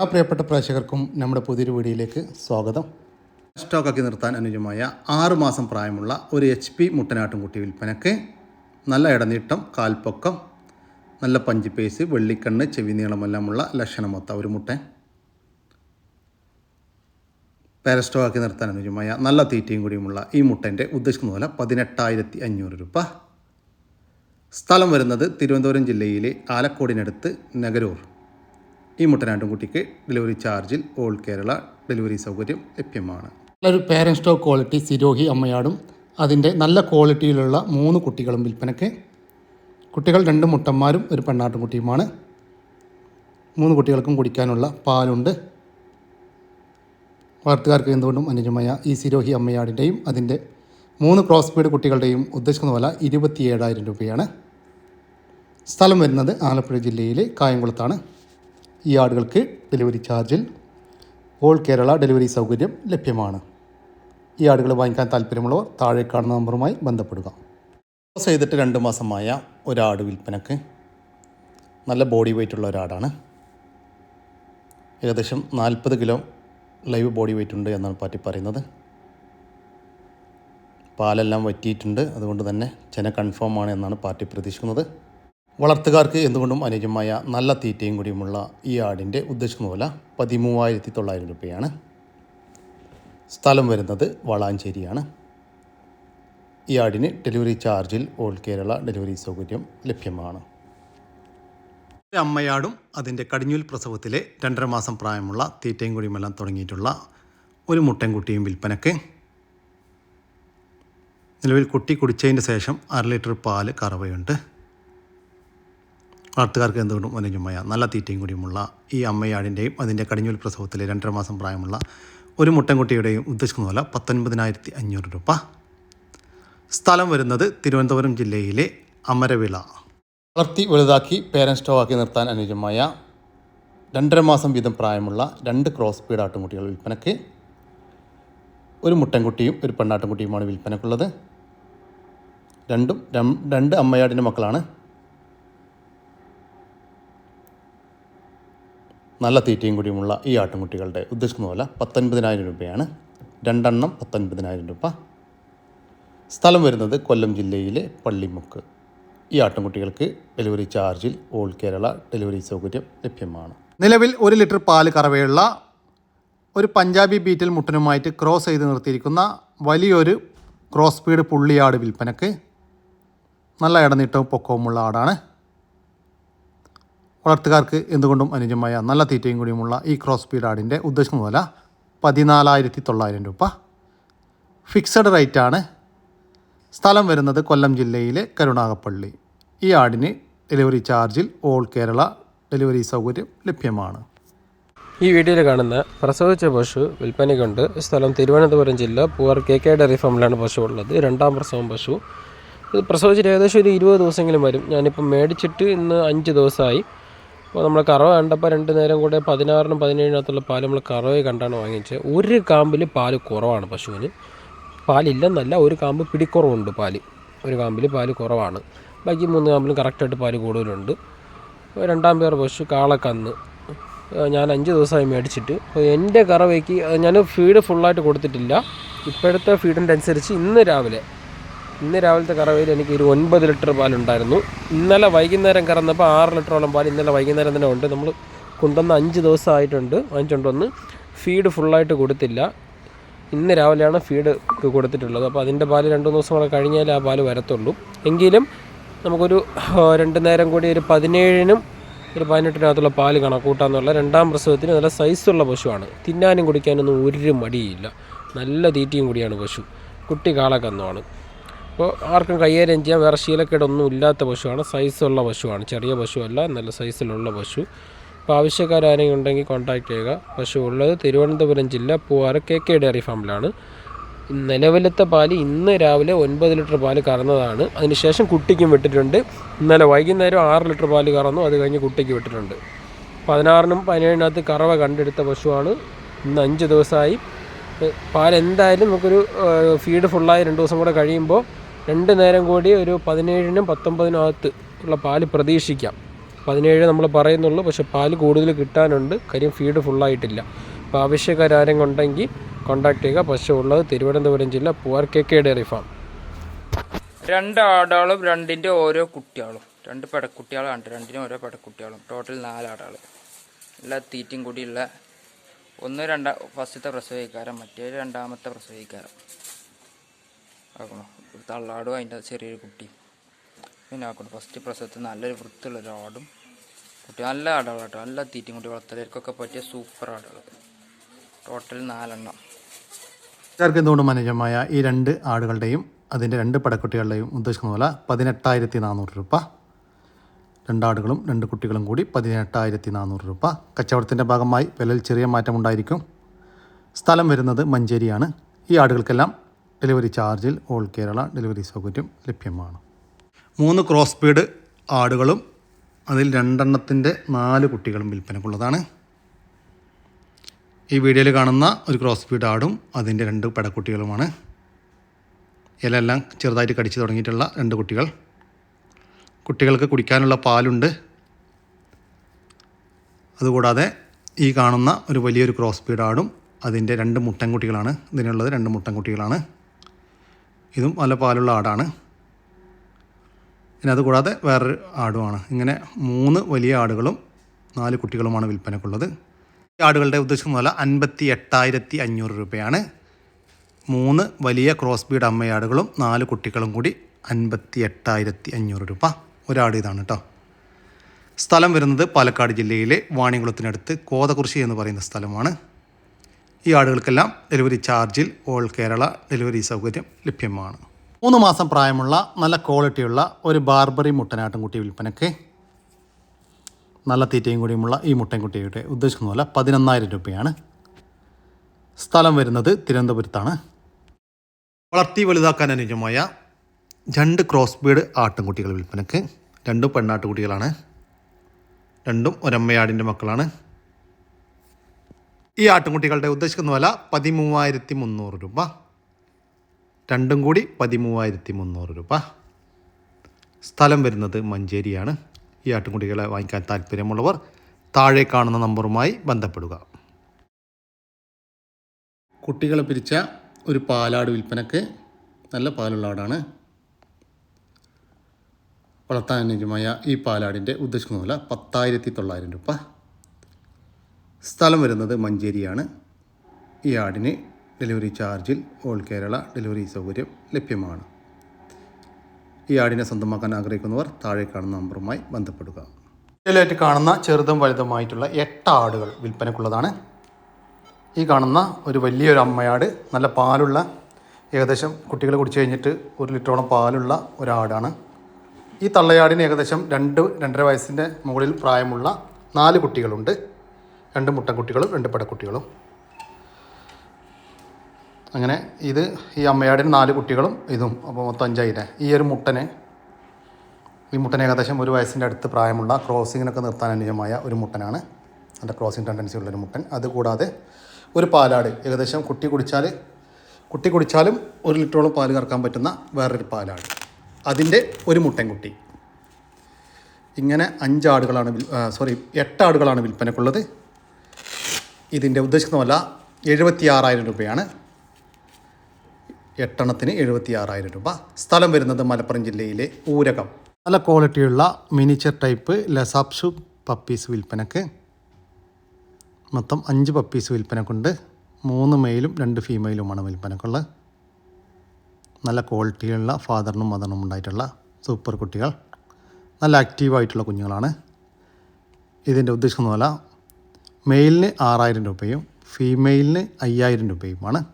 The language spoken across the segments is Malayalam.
ആ പ്രിയപ്പെട്ട പ്രേക്ഷകർക്കും നമ്മുടെ പുതിയൊരു വീഡിയോയിലേക്ക് സ്വാഗതം. സ്റ്റോക്കാക്കി നിർത്താൻ അനുജമായ ആറുമാസം പ്രായമുള്ള ഒരു എച്ച് പി മുട്ടനാട്ടുംകുട്ടി വിൽപ്പനക്ക് നല്ല ഇടനീട്ടം കാൽപ്പൊക്കം നല്ല പഞ്ചിപ്പേസ് വെള്ളിക്കണ്ണ് ചെവി നീളമെല്ലാമുള്ള ലക്ഷണമൊത്ത ഒരു മുട്ടൻ പാരസ്റ്റോക്കാക്കി നിർത്താൻ അനുയോജ്യമായ നല്ല തീറ്റയും കൂടിയുമുള്ള ഈ മുട്ടന്റെ ഉദ്ദേശിക്കുന്ന പോലെ പതിനെട്ടായിരത്തി അഞ്ഞൂറ് രൂപ. സ്ഥലം വരുന്നത് തിരുവനന്തപുരം ജില്ലയിലെ ആലക്കോടിനടുത്ത് നഗരൂർ. ഈ മുട്ടനാട്ടുംകുട്ടിക്ക് ഡെലിവറി ചാർജിൽ ഓൾ കേരള ഡെലിവറി സൗകര്യം ലഭ്യമാണ്. നല്ലൊരു പേരൻ സ്റ്റോക്ക് ക്വാളിറ്റി സിരോഹി അമ്മയാടും അതിന്റെ നല്ല ക്വാളിറ്റിയിലുള്ള മൂന്ന് കുട്ടികളും വിൽപ്പനയ്ക്ക്. കുട്ടികൾ രണ്ട് മുട്ടന്മാരും ഒരു പെണ്ണാട്ടുംകുട്ടിയുമാണ്. മൂന്ന് കുട്ടികൾക്കും കുടിക്കാനുള്ള പാലുണ്ട്. വളർത്തുകാർക്ക് എന്തുകൊണ്ടും അനുജമായ ഈ സിരോഹി അമ്മയാടിന്റെയും അതിന്റെ മൂന്ന് ക്രോസ് ബീഡ് കുട്ടികളുടെയും ഉദ്ദേശിക്കുന്ന വില ഇരുപത്തി ഏഴായിരം രൂപയാണ്. സ്ഥലം വരുന്നത് ആലപ്പുഴ ജില്ലയിലെ കായംകുളത്താണ്. ഈ ആടുകൾക്ക് ഡെലിവറി ചാർജിൽ ഓൾ കേരള ഡെലിവറി സൗകര്യം ലഭ്യമാണ്. ഈ ആടുകൾ വാങ്ങിക്കാൻ താല്പര്യമുള്ളവർ താഴെ കാണുന്ന നമ്പറുമായി ബന്ധപ്പെടുക. ചെയ്തിട്ട് രണ്ട് മാസമായ ഒരാട് വിൽപ്പനക്ക് നല്ല ബോഡി വെയിറ്റ് ഉള്ള ഒരാടാണ്. ഏകദേശം നാൽപ്പത് കിലോ ലൈവ് ബോഡി വെയിറ്റ് ഉണ്ട് എന്നാണ് പാറ്റി പറയുന്നത്. പാലെല്ലാം വറ്റിയിട്ടുണ്ട്. അതുകൊണ്ട് തന്നെ ചെന കൺഫേം ആണ് എന്നാണ് പാർട്ടി പ്രതീക്ഷിക്കുന്നത്. വളർത്തുകാർക്ക് എന്തുകൊണ്ടും അനുജമായ നല്ല തീറ്റയും കൂടിയുമുള്ള ഈ ആടിന്റെ ഉദ്ദേശിക്കുന്ന വില പതിമൂവായിരത്തി തൊള്ളായിരം രൂപയാണ്. സ്ഥലം വരുന്നത് വളാഞ്ചേരിയാണ്. ഈ ആടിന് ഡെലിവറി ചാർജിൽ ഓൾ കേരള ഡെലിവറി സൗകര്യം ലഭ്യമാണ്. അമ്മയാടും അതിന്റെ കടിഞ്ഞൂൽ പ്രസവത്തിലെ രണ്ടര മാസം പ്രായമുള്ള തീറ്റയും കൂടിയുമെല്ലാം തുടങ്ങിയിട്ടുള്ള ഒരു മുട്ടൻകുട്ടിയും വിൽപ്പനക്ക്. നിലവിൽ കുട്ടി കുടിച്ചതിന് ശേഷം അര ലിറ്റർ പാൽ കറവയുണ്ട്. വളർത്തുകാർക്ക് എന്തുകൊണ്ടും അനുജമായ നല്ല തീറ്റയും കൂടിയുമുള്ള ഈ അമ്മയാടിന്റെയും അതിന്റെ കടിഞ്ഞൂൽ പ്രസവത്തിലെ രണ്ടര മാസം പ്രായമുള്ള ഒരു മുട്ടൻകുട്ടിയുടെയും ഉദ്ദേശിക്കുന്ന പോലെ പത്തൊൻപതിനായിരത്തി അഞ്ഞൂറ് രൂപ. സ്ഥലം വരുന്നത് തിരുവനന്തപുരം ജില്ലയിലെ അമരവിള. വളർത്തി വലുതാക്കി പേരൻ സ്റ്റോവാക്കി നിർത്താൻ അനുജമായ രണ്ടര മാസം വീതം പ്രായമുള്ള രണ്ട് ക്രോസ് പീഡ് ആട്ടുംകുട്ടികൾ വിൽപ്പനയ്ക്ക് ഒരു മുട്ടൻകുട്ടിയും ഒരു പെണ്ണാട്ടുംകുട്ടിയുമാണ് വിൽപ്പനക്കുള്ളത്. രണ്ടും രണ്ട് അമ്മയാടിന്റെ മക്കളാണ് നല്ല തീറ്റയും കൂടിയുമുള്ള ഈ ആട്ടുംകുട്ടികളുടെ ഉദ്ദേശിക്കുന്ന പോലെ പത്തൊൻപതിനായിരം രൂപയാണ്. രണ്ടെണ്ണം പത്തൊൻപതിനായിരം രൂപ. സ്ഥലം വരുന്നത് കൊല്ലം ജില്ലയിലെ പള്ളിമുക്ക്. ഈ ആട്ടുംകുട്ടികൾക്ക് ഡെലിവറി ചാർജിൽ ഓൾ കേരള ഡെലിവറി സൗകര്യം ലഭ്യമാണ്. നിലവിൽ ഒരു ലിറ്റർ പാൽ കറവയുള്ള ഒരു പഞ്ചാബി ബീറ്റൽ മുട്ടനുമായിട്ട് ക്രോസ് ചെയ്ത് നിർത്തിയിരിക്കുന്ന വലിയൊരു ക്രോസ് സ്പീഡ് പുള്ളിയാട് വിൽപ്പനക്ക് നല്ല ഇടനീട്ടവും പൊക്കവുമുള്ള ആടാണ്. വളർത്തുകാർക്ക് എന്തുകൊണ്ടും അനുജമായ നല്ല തീറ്റയും കൂടിയുമുള്ള ഈ ക്രോസ് സ്പീഡ് ആടിന്റെ ഉദ്ദേശം വില പതിനാലായിരത്തി തൊള്ളായിരം രൂപ. ഫിക്സഡ് റേറ്റാണ്. സ്ഥലം വരുന്നത് കൊല്ലം ജില്ലയിലെ കരുണാകപ്പള്ളി ഈ ആടിന് ഡെലിവറി ചാർജിൽ ഓൾ കേരള ഡെലിവറി സൗകര്യം ലഭ്യമാണ്. ഈ വീഡിയോയിൽ കാണുന്ന പ്രസവിച്ച പശു വിൽപ്പനയ്ക്കുണ്ട് സ്ഥലം തിരുവനന്തപുരം ജില്ല പൂവർ കെ കെ ഡെറി ഫാമിലാണ് പശു ഉള്ളത്. രണ്ടാം പ്രസവം പശു. ഇത് പ്രസവിച്ചിട്ട് ഏകദേശം ഒരു ഇരുപത് ദിവസമെങ്കിലും വരും. ഞാനിപ്പം മേടിച്ചിട്ട് ഇന്ന് അഞ്ച് ദിവസമായി അപ്പോൾ നമ്മൾ കറവ കണ്ടപ്പോൾ രണ്ട് നേരം കൂടെ പതിനാറിനും പതിനേഴിനകത്തുള്ള പാൽ നമ്മൾ കറവയെ കണ്ടാണ് വാങ്ങിച്ചത്. ഒരു കാമ്പിൽ പാൽ കുറവാണ് പശുവിന്. പാലില്ലെന്നല്ല ഒരു കാമ്പ് പിടിക്കുറവുണ്ട് പാൽ. ഒരു കാമ്പിൽ പാൽ കുറവാണ്. ബാക്കി മൂന്ന് കാമ്പിലും കറക്റ്റായിട്ട് പാൽ കൂടുതലുണ്ട്. രണ്ടാം പേർ പശു കാളക്കന്ന് ഞാൻ അഞ്ച് ദിവസമായി മേടിച്ചിട്ട്. അപ്പോൾ എന്റെ കറവയ്ക്ക് ഞാൻ ഫീഡ് ഫുള്ളായിട്ട് കൊടുത്തിട്ടില്ല. ഇപ്പോഴത്തെ ഫീഡിന്റെ അനുസരിച്ച് ഇന്ന് രാവിലെ ഇന്ന് രാവിലത്തെ കറവയിൽ എനിക്ക് ഒരു ഒൻപത് ലിറ്റർ പാലുണ്ടായിരുന്നു ഇന്നലെ വൈകുന്നേരം കറന്നപ്പോൾ ആറ് ലിറ്ററോളം പാൽ ഇന്നലെ വൈകുന്നേരം തന്നെ ഉണ്ട്. നമ്മൾ കൊണ്ടുവന്ന് അഞ്ച് ദിവസമായിട്ടുണ്ട്. വാങ്ങിച്ചുകൊണ്ടുവന്ന് ഫീഡ് ഫുള്ളായിട്ട് കൊടുത്തില്ല. ഇന്ന് രാവിലെയാണ് ഫീഡ് കൊടുത്തിട്ടുള്ളത്. അപ്പോൾ അതിന്റെ പാൽ രണ്ട് മൂന്ന് ദിവസം കൂടെ കഴിഞ്ഞാലേ ആ പാൽ വരത്തുള്ളൂ. എങ്കിലും നമുക്കൊരു രണ്ട് നേരം കൂടി ഒരു പതിനേഴിനും ഒരു പതിനെട്ടിനകത്തുള്ള പാൽ കണക്കൂട്ടാന്നുള്ള രണ്ടാം പ്രസവത്തിന് നല്ല സൈസുള്ള പശുവാണ്. തിന്നാനും കുടിക്കാനൊന്നും ഒരു മടിയില്ല. നല്ല തീറ്റയും കൂടിയാണ് പശു. കുട്ടി കാളക്കന്നുമാണ് അപ്പോൾ ആർക്കും കൈകാര്യം ചെയ്യാൻ വേറെ ശീലക്കേടൊന്നും ഇല്ലാത്ത പശുവാണ്. സൈസുള്ള പശുവാണ്. ചെറിയ പശുവല്ല നല്ല സൈസിലുള്ള പശു. അപ്പോൾ ആവശ്യക്കാരെങ്കിലും ഉണ്ടെങ്കിൽ കോൺടാക്ട് ചെയ്യുക. പശു ഉള്ളത് തിരുവനന്തപുരം ജില്ല പൂവാറ് കെ കെ ഡയറി ഫാമിലാണ്. നിലവിലത്തെ പാൽ ഇന്ന് രാവിലെ ഒൻപത് ലിറ്റർ പാൽ കറന്നതാണ്. അതിനുശേഷം കുട്ടിക്കും വിട്ടിട്ടുണ്ട്. ഇന്നലെ വൈകുന്നേരം ആറ് ലിറ്റർ പാൽ കറന്നു. അത് കഴിഞ്ഞ് കുട്ടിക്ക് വിട്ടിട്ടുണ്ട്. പതിനാറിനും പതിനേഴിനകത്ത് കറവ കണ്ടെടുത്ത പശുവാണ്. ഇന്ന് അഞ്ച് ദിവസമായി. പാൽ എന്തായാലും നമുക്കൊരു ഫീഡ് ഫുള്ളായി രണ്ട് ദിവസം കൂടെ കഴിയുമ്പോൾ രണ്ട് നേരം കൂടി ഒരു പതിനേഴിനും പത്തൊമ്പതിനകത്ത് ഉള്ള പാൽ പ്രതീക്ഷിക്കാം. പതിനേഴ് നമ്മൾ പറയുന്നുള്ളൂ പക്ഷേ പാൽ കൂടുതൽ കിട്ടാനുണ്ട്. കാര്യം ഫീഡ് ഫുള്ളായിട്ടില്ല അപ്പോൾ ആവശ്യക്കാരും ഉണ്ടെങ്കിൽ കോൺടാക്ട് ചെയ്യുക. പശു ഉള്ളത് തിരുവനന്തപുരം ജില്ല Poovar K K dairy farm. രണ്ട് ആടാളും രണ്ടിന്റെ ഓരോ കുട്ടികളും. രണ്ട് പെടക്കുട്ടികളാണ് രണ്ടിനും ഓരോ പെടക്കുട്ടികളും ടോട്ടൽ നാലാടാൾ എല്ലാ തീറ്റയും കൂടിയുള്ള ഒന്ന് രണ്ടാം ഫസ്റ്റത്തെ പ്രസവിക്കാരം മറ്റേ രണ്ടാമത്തെ പ്രസവിക്കാരം ആക്കണോ ഒരു തള്ളാടും അതിന്റെ ചെറിയൊരു കുട്ടി. പിന്നെ ആക്കണം ഫസ്റ്റ് പ്രസവത്തിൽ നല്ലൊരു വൃത്തിയുള്ള ഒരു ആടും. കുട്ടി നല്ല ആടുകളാട്ടോ നല്ല തീറ്റയും കുട്ടി വളർത്തലേക്കൊക്കെ പറ്റിയ സൂപ്പർ ആടുകൾ ടോട്ടൽ നാലെണ്ണം. ചേർക്ക് എന്തുകൊണ്ട് അനുയോജ്യമായ ഈ രണ്ട് ആടുകളുടെയും അതിന്റെ രണ്ട് പടക്കുട്ടികളുടെയും ഉദ്ദേശിക്കുന്ന പോലെ പതിനെട്ടായിരത്തി നാനൂറ് രൂപ രണ്ടാടുകളും രണ്ട് കുട്ടികളും കൂടി പതിനെട്ടായിരത്തി നാനൂറ് രൂപ. കച്ചവടത്തിന്റെ ഭാഗമായി വിലയിൽ ചെറിയ മാറ്റമുണ്ടായിരിക്കും. സ്ഥലം വരുന്നത് മഞ്ചേരിയാണ്. ഈ ആടുകൾക്കെല്ലാം ഡെലിവറി ചാർജിൽ ഓൾ കേരള ഡെലിവറി സൗകര്യം ലഭ്യമാണ്. മൂന്ന് ക്രോസ് ബീഡ് ആടുകളും അതിൽ രണ്ടെണ്ണത്തിന്റെ നാല് കുട്ടികളും വിൽപ്പനക്കുള്ളതാണ്. ഈ വീഡിയോയിൽ കാണുന്ന ഒരു ക്രോസ് ബീഡ് ആടും അതിന്റെ രണ്ട് പെടക്കുട്ടികളുമാണ്. ഇലയെല്ലാം ചെറുതായിട്ട് കടിച്ചു തുടങ്ങിയിട്ടുള്ള രണ്ട് കുട്ടികൾ. കുട്ടികൾക്ക് കുടിക്കാനുള്ള പാലുണ്ട്. അതുകൂടാതെ ഈ കാണുന്ന ഒരു വലിയൊരു ക്രോസ് ബീഡ് ആടും അതിന്റെ രണ്ട് മുട്ടൻകുട്ടികളാണ്. ഇതിനുള്ളത് രണ്ട് മുട്ടൻകുട്ടികളാണ്. ഇതും നല്ല പാലുള്ള ആടാണ്. പിന്നെ അതുകൂടാതെ വേറൊരു ആടുമാണ്. ഇങ്ങനെ മൂന്ന് വലിയ ആടുകളും നാല് കുട്ടികളുമാണ് വിൽപ്പനക്കുള്ളത്. ഈ ആടുകളുടെ ഉദ്ദേശം വില അൻപത്തി എട്ടായിരത്തി അഞ്ഞൂറ് രൂപയാണ്. മൂന്ന് വലിയ ക്രോസ് ബീഡ് അമ്മയാടുകളും നാല് കുട്ടികളും കൂടി അൻപത്തി എട്ടായിരത്തി അഞ്ഞൂറ് രൂപ. ഒരാട് ഇതാണ് കേട്ടോ സ്ഥലം വരുന്നത് പാലക്കാട് ജില്ലയിലെ വാണികുളത്തിനടുത്ത് കോതകുറിശി എന്ന് പറയുന്ന സ്ഥലമാണ്. ഈ ആടുകൾക്കെല്ലാം ഡെലിവറി ചാർജിൽ ഓൾ കേരള ഡെലിവറി സൗകര്യം ലഭ്യമാണ്. മൂന്ന് മാസം പ്രായമുള്ള നല്ല ക്വാളിറ്റിയുള്ള ഒരു ബാർബറി മുട്ടനാട്ടിൻകുട്ടി വിൽപ്പനയ്ക്ക് നല്ല തീറ്റയും കൂടിയുമുള്ള ഈ മുട്ടൻകുട്ടിയുടെ ഉദ്ദേശിക്കുന്ന പോലെ പതിനൊന്നായിരം രൂപയാണ്. സ്ഥലം വരുന്നത് തിരുവനന്തപുരത്താണ്. വളർത്തി വലുതാക്കാൻ അനുയോജ്യമായ രണ്ട് ക്രോസ് ബീഡ് ആട്ടിൻകുട്ടികൾ വിൽപ്പനയ്ക്ക്. രണ്ടും പെണ്ണാട്ടുകുട്ടികളാണ്. രണ്ടും ഒരമ്മയാടിന്റെ മക്കളാണ്. ഈ ആട്ടുംകുട്ടികളുടെ ഉദ്ദേശിക്കുന്ന വില പതിമൂവായിരത്തി മുന്നൂറ് രൂപ. രണ്ടും കൂടി പതിമൂവായിരത്തി മുന്നൂറ് രൂപ. സ്ഥലം വരുന്നത് മഞ്ചേരിയാണ്. ഈ ആട്ടുംകുട്ടികളെ വാങ്ങിക്കാൻ താല്പര്യമുള്ളവർ താഴെ കാണുന്ന നമ്പറുമായി ബന്ധപ്പെടുക. കുട്ടികളെ പിരിച്ച ഒരു പാലാട് വിൽപ്പനക്ക് നല്ല പാലുള്ള ആടാണ്. വളർത്താൻ അനുയോജ്യമായ ഈ പാലാടിന്റെ ഉദ്ദേശിക്കുന്ന വില പത്തായിരത്തി തൊള്ളായിരം രൂപ. സ്ഥലം വരുന്നത് മഞ്ചേരിയാണ്. ഈ ആടിന് ഡെലിവറി ചാർജിൽ ഓൾ കേരള ഡെലിവറി സൗകര്യം ലഭ്യമാണ്. ഈ ആടിനെ സ്വന്തമാക്കാൻ ആഗ്രഹിക്കുന്നവർ താഴെ കാണുന്ന നമ്പറുമായി ബന്ധപ്പെടുക. ഇതിലായിട്ട് കാണുന്ന ചെറുതും വലുതുമായിട്ടുള്ള എട്ട് ആടുകൾ വിൽപ്പനക്കുള്ളതാണ് ഈ കാണുന്ന ഒരു വലിയൊരു അമ്മയാട് നല്ല പാലുള്ള ഏകദേശം കുട്ടികൾ കുടിച്ചു കഴിഞ്ഞിട്ട് ഒരു ലിറ്ററോളം പാലുള്ള ഒരാടാണ്. ഈ തള്ളയാടിന് ഏകദേശം രണ്ട് രണ്ടര വയസ്സിന്റെ മുകളിൽ പ്രായമുള്ള നാല് കുട്ടികളുണ്ട്. രണ്ട് മുട്ടൻകുട്ടികളും രണ്ട് പടക്കുട്ടികളും അങ്ങനെ ഇത് ഈ അമ്മയാടിന് നാല് കുട്ടികളും ഇതും അപ്പോൾ മൊത്തം അഞ്ചായിരം ഈ ഒരു മുട്ടനെ ഈ മുട്ടൻ ഏകദേശം ഒരു വയസ്സിന്റെ അടുത്ത് പ്രായമുള്ള ക്രോസിങ്ങിനൊക്കെ നിർത്താൻ അനുയോജ്യമായ ഒരു മുട്ടനാണ്. നല്ല ക്രോസിങ് ടെൻഡൻസി ഉള്ളൊരു മുട്ടൻ. അതുകൂടാതെ ഒരു പാലാട്. ഏകദേശം കുട്ടി കുടിച്ചാൽ കുട്ടി കുടിച്ചാലും ഒരു ലിറ്ററോളം പാൽ കറക്കാൻ പറ്റുന്ന വേറൊരു പാലാട്. അതിന്റെ ഒരു മുട്ടൻകുട്ടി. ഇങ്ങനെ അഞ്ചാടുകളാണ് സോറി എട്ട് എട്ടാടുകളാണ് വിൽപ്പനക്കുള്ളത്. ഇതിന്റെ ഉദ്ദേശിക്കുന്നതല്ല എഴുപത്തി ആറായിരം രൂപയാണ്. എട്ടെണ്ണത്തിന് എഴുപത്തി ആറായിരം രൂപ. സ്ഥലം വരുന്നത് മലപ്പുറം ജില്ലയിലെ ഊരകം. നല്ല ക്വാളിറ്റിയുള്ള മിനിച്ചർ ടൈപ്പ് ലസാപ്സു പപ്പീസ് വിൽപ്പനക്ക്. മൊത്തം അഞ്ച് പപ്പീസ് വിൽപ്പനക്കുണ്ട്. മൂന്ന് മെയിലും രണ്ട് ഫീമെയിലുമാണ് വിൽപ്പനക്കുള്ളത്. നല്ല ക്വാളിറ്റിയുള്ള ഫാദറിനും മദറിനും ഉണ്ടായിട്ടുള്ള സൂപ്പർ കുട്ടികൾ. നല്ല ആക്റ്റീവായിട്ടുള്ള കുഞ്ഞുങ്ങളാണ്. ഇതിന്റെ ഉദ്ദേശിക്കുന്ന പോലെ മെയിലിന് ആറായിരം രൂപയും ഫീമെയിലിന് അയ്യായിരം രൂപയുമാണ്.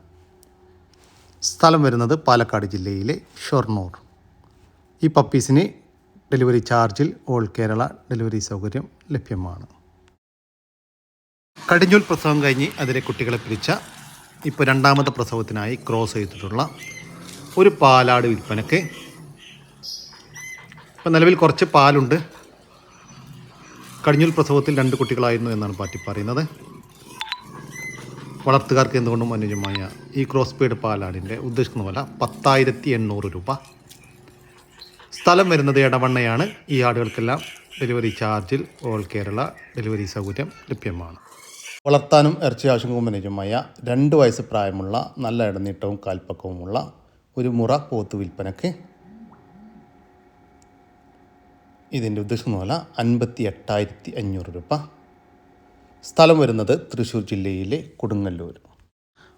സ്ഥലം വരുന്നത് പാലക്കാട് ജില്ലയിലെ ഷൊർണൂർ. ഈ പപ്പീസിന് ഡെലിവറി ചാർജിൽ ഓൾ കേരള ഡെലിവറി സൗകര്യം ലഭ്യമാണ്. കടിഞ്ഞൂൽ പ്രസവം കഴിഞ്ഞ് അതിലെ കുട്ടികളെ പിരിച്ച ഇപ്പോൾ രണ്ടാമത്തെ പ്രസവത്തിനായി ക്രോസ് ചെയ്തിട്ടുള്ള ഒരു പാലാട് വിൽപ്പനക്ക് ഇപ്പം നിലവിൽ കുറച്ച് പാലുണ്ട്. കടിഞ്ഞൂൽ പ്രസവത്തിൽ രണ്ട് കുട്ടികളായിരുന്നു എന്നാണ് പാറ്റി പറയുന്നത്. വളർത്തുകാർക്ക് എന്തുകൊണ്ടും അനുയോജ്യമായ ഈ ക്രോസ് ബീഡ് പാലാടിന്റെ ഉദ്ദേശിക്കുന്ന വില പത്തായിരത്തി എണ്ണൂറ് രൂപ. സ്ഥലം വരുന്നത് ഇടവണ്ണയാണ് ഈ ആടുകൾക്കെല്ലാം ഡെലിവറി ചാർജിൽ ഓൾ കേരള ഡെലിവറി സൗകര്യം ലഭ്യമാണ്. വളർത്താനും ഇറച്ചി ആവശ്യങ്ങൾക്കും അനുയോജ്യമായ രണ്ട് വയസ്സ് പ്രായമുള്ള നല്ല ഇടനീട്ടവും കാൽപ്പക്കവുമുള്ള ഒരു മുറ പോത്ത് വിൽപ്പനക്ക് ഇതിന്റെ ഉദ്ദേശം വില അൻപത്തി എട്ടായിരത്തി അഞ്ഞൂറ് രൂപ. സ്ഥലം വരുന്നത് തൃശ്ശൂർ ജില്ലയിലെ കൊടുങ്ങല്ലൂർ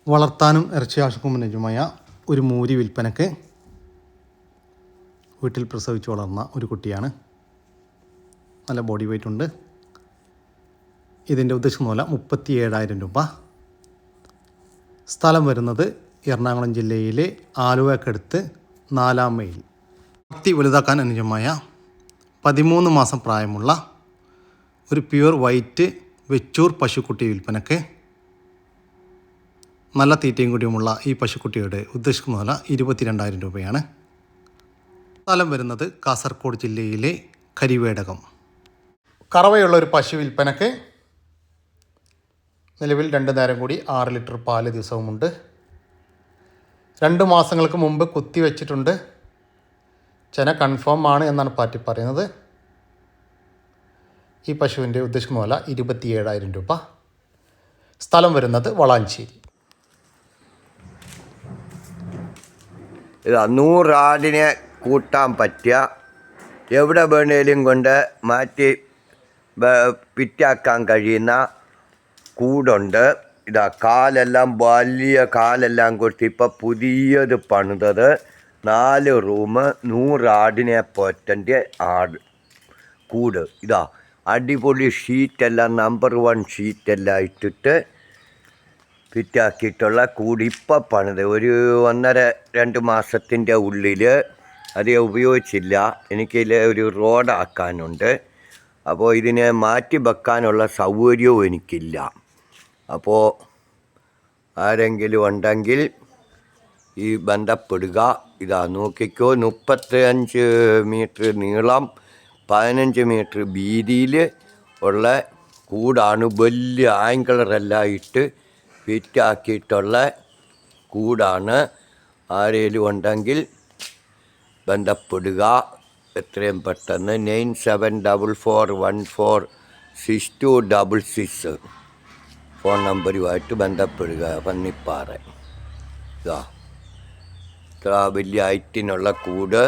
വളർത്താനും ഇറച്ചി അനുയോജ്യമായ ഒരു മൂരി വിൽപ്പനക്ക് വീട്ടിൽ പ്രസവിച്ച് വളർന്ന ഒരു കുട്ടിയാണ്. നല്ല ബോഡി വെയിറ്റ് ഉണ്ട്. ഇതിന്റെ ഉദ്ദേശം മൂല മുപ്പത്തി ഏഴായിരം രൂപ. സ്ഥലം വരുന്നത് എറണാകുളം ജില്ലയിലെ ആലുവക്കടുത്ത് നാലാം മൈൽ. ഭക്തി വലുതാക്കാൻ അനുയോജ്യമായ പതിമൂന്ന് മാസം പ്രായമുള്ള ഒരു പ്യുവർ വൈറ്റ് വെച്ചൂർ പശുക്കുട്ടി വിൽപ്പനക്ക് നല്ല തീറ്റയും കൂടിയുമുള്ള ഈ പശുക്കുട്ടിയുടെ ഉദ്ദേശിക്കുന്ന വില ഇരുപത്തിരണ്ടായിരം രൂപയാണ്. സ്ഥലം വരുന്നത് കാസർഗോഡ് ജില്ലയിലെ കരിവേടകം. കറവയുള്ള ഒരു പശു വിൽപ്പനക്ക് നിലവിൽ രണ്ട് നേരം കൂടി ആറ് ലിറ്റർ പാൽ ദിവസവുമുണ്ട്. രണ്ട് മാസങ്ങൾക്ക് മുമ്പ് കുത്തി വെച്ചിട്ടുണ്ട്. ചെന കൺഫേം ആണ് എന്നാണ് പാർട്ടി പറയുന്നത്. ഈ പശുവിന്റെ ഉദ്ദേശിക്കുന്ന വില ഇരുപത്തിയേഴായിരം രൂപ. സ്ഥലം വരുന്നത് വളാഞ്ചേരി. ഇതാ നൂറാടിനെ കൂട്ടാൻ പറ്റിയ എവിടെ വേണേലും കൊണ്ട് മാറ്റി പിറ്റാക്കാൻ കഴിയുന്ന കൂടുണ്ട്. ഇതാ കാലെല്ലാം വലിയ കാലെല്ലാം കൊടുത്ത് ഇപ്പം പുതിയത് പണിതത്. നാല് റൂം നൂറാടിനെ പോറ്റന്റെ ആട്. കൂട്. ഇതാ അടിപൊളി ഷീറ്റെല്ലാം നമ്പർ വൺ ഷീറ്റെല്ലാം ഇട്ടിട്ട് ഫിറ്റാക്കിയിട്ടുള്ള കൂട്. ഇപ്പം പണിത് ഒരു ഒന്നര രണ്ട് മാസത്തിന്റെ ഉള്ളിൽ അത് ഉപയോഗിച്ചില്ല. എനിക്കിതിൽ ഒരു റോഡാക്കാനുണ്ട് അപ്പോൾ ഇതിനെ മാറ്റി വെക്കാനുള്ള സൗകര്യവും എനിക്കില്ല. അപ്പോൾ ആരെങ്കിലും ഉണ്ടെങ്കിൽ ഈ ബന്ധപ്പെടുക. ഇതാ നോക്കിക്കോ മുപ്പത്തി അഞ്ച് മീറ്റർ നീളം പതിനഞ്ച് മീറ്റർ വീതിയിൽ ഉള്ള കൂടാണ് വലിയ ആംഗിളറെല്ലാം ഇട്ട് ഫിറ്റാക്കിയിട്ടുള്ള കൂടാണ്. ആരെങ്കിലും ഉണ്ടെങ്കിൽ ബന്ധപ്പെടുക. എത്രയും പെട്ടെന്ന് nine seven double four one four six two double six phone നമ്പറുമായിട്ട് ബന്ധപ്പെടുക പന്നിപ്പാറ ഇതാ. ഇത്ര വലിയ ഐറ്റിനുള്ള കൂട്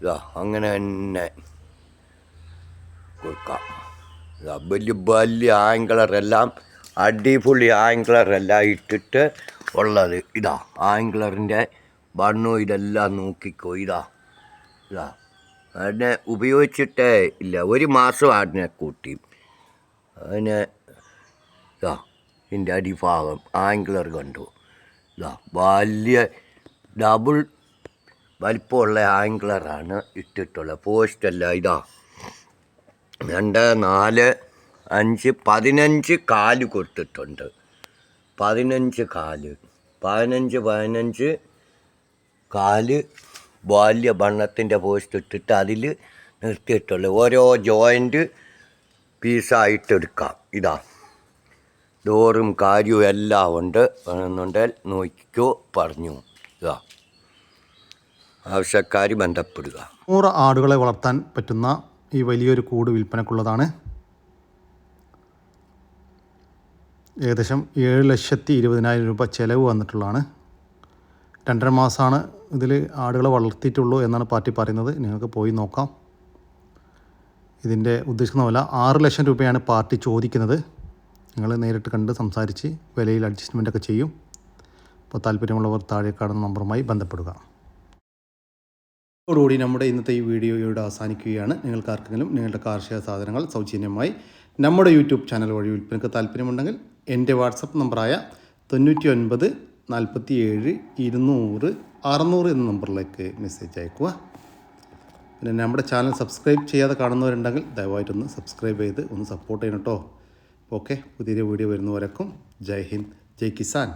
ഇതാ അങ്ങനെ തന്നെ കൊടുക്കാം. ഇതാ വലിയ വലിയ ആംഗ്ലറെല്ലാം അടിപൊളി ആംഗ്ലറെല്ലാം ഇട്ടിട്ട് ഉള്ളത്. ഇതാ ആംഗ്ലറിന്റെ വണ്ണോ ഇതെല്ലാം നോക്കിക്കോ ഇതാ ഇതാ. അതിനെ ഉപയോഗിച്ചിട്ടേ ഇല്ല ഒരു മാസം അതിനെ കൂട്ടി. അതിനെ ഇതാ ഇതിന്റെ അടിഭാഗം ആംഗ്ലർ കണ്ടു. ഇതാ വലിയ ഡബിൾ വലിപ്പമുള്ള ആംഗ്ലറാണ് ഇട്ടിട്ടുള്ളത്. പോസ്റ്റല്ല ഇതാ. രണ്ട് നാല് അഞ്ച് പതിനഞ്ച് കാൽ കൊടുത്തിട്ടുണ്ട്. പതിനഞ്ച് കാൽ. പതിനഞ്ച് പതിനഞ്ച് കാൽ ബാല്യ ബണ്ണത്തിന്റെ പോസ്റ്റ് ഇട്ടിട്ട് അതിൽ നിർത്തിയിട്ടുള്ളത് ഓരോ ജോയിന്റ് പീസായിട്ട് എടുക്കാം. ഇതാ. ഡോറും കാര്യവും എല്ലാം ഉണ്ട്. വേണമെന്നുണ്ടെങ്കിൽ നോക്കിക്കോ പറഞ്ഞു. ഇതാ ആവശ്യക്കാർ ബന്ധപ്പെടുക. നൂറ് ആടുകളെ വളർത്താൻ പറ്റുന്ന ഈ വലിയൊരു കൂട് വിൽപ്പനക്കുള്ളതാണ് ഏകദേശം ഏഴ് ലക്ഷത്തി ഇരുപതിനായിരം രൂപ ചിലവ് വന്നിട്ടുള്ളതാണ്. രണ്ടര മാസമാണ് ഇതിൽ ആടുകളെ വളർത്തിയിട്ടുള്ളൂ എന്നാണ് പാർട്ടി പറയുന്നത്. നിങ്ങൾക്ക് പോയി നോക്കാം. ഇതിന്റെ ഉദ്ദേശിക്കുന്ന വില ആറ് ലക്ഷം രൂപയാണ് പാർട്ടി ചോദിക്കുന്നത്. നിങ്ങൾ നേരിട്ട് കണ്ട് സംസാരിച്ച് വിലയിൽ അഡ്ജസ്റ്റ്മെന്റ് ഒക്കെ ചെയ്യും. അപ്പോൾ താല്പര്യമുള്ളവർ താഴെ കാണുന്ന നമ്പറുമായി ബന്ധപ്പെടുക. അതോടുകൂടി നമ്മുടെ ഇന്നത്തെ ഈ വീഡിയോ ഇവിടെ അവസാനിക്കുകയാണ്. നിങ്ങൾക്ക് ആർക്കെങ്കിലും നിങ്ങളുടെ കാർഷിക സാധനങ്ങൾ സൗജന്യമായി നമ്മുടെ യൂട്യൂബ് ചാനൽ വഴി വിൽപ്പനയ്ക്ക് താല്പര്യമുണ്ടെങ്കിൽ എന്റെ വാട്സപ്പ് നമ്പറായ തൊണ്ണൂറ്റി ഒൻപത് നാൽപ്പത്തി ഏഴ് ഇരുന്നൂറ് അറുന്നൂറ് എന്ന നമ്പറിലേക്ക് മെസ്സേജ് അയക്കുക പിന്നെ നമ്മുടെ ചാനൽ സബ്സ്ക്രൈബ് ചെയ്യാതെ കാണുന്നവരുണ്ടെങ്കിൽ ദയവായിട്ടൊന്ന് സബ്സ്ക്രൈബ് ചെയ്ത് ഒന്ന് സപ്പോർട്ട് ചെയ്യണം കേട്ടോ. ഓക്കെ പുതിയ വീഡിയോ വരുന്നവരക്കും ജയ് ഹിന്ദ് ജയ് കിസാൻ.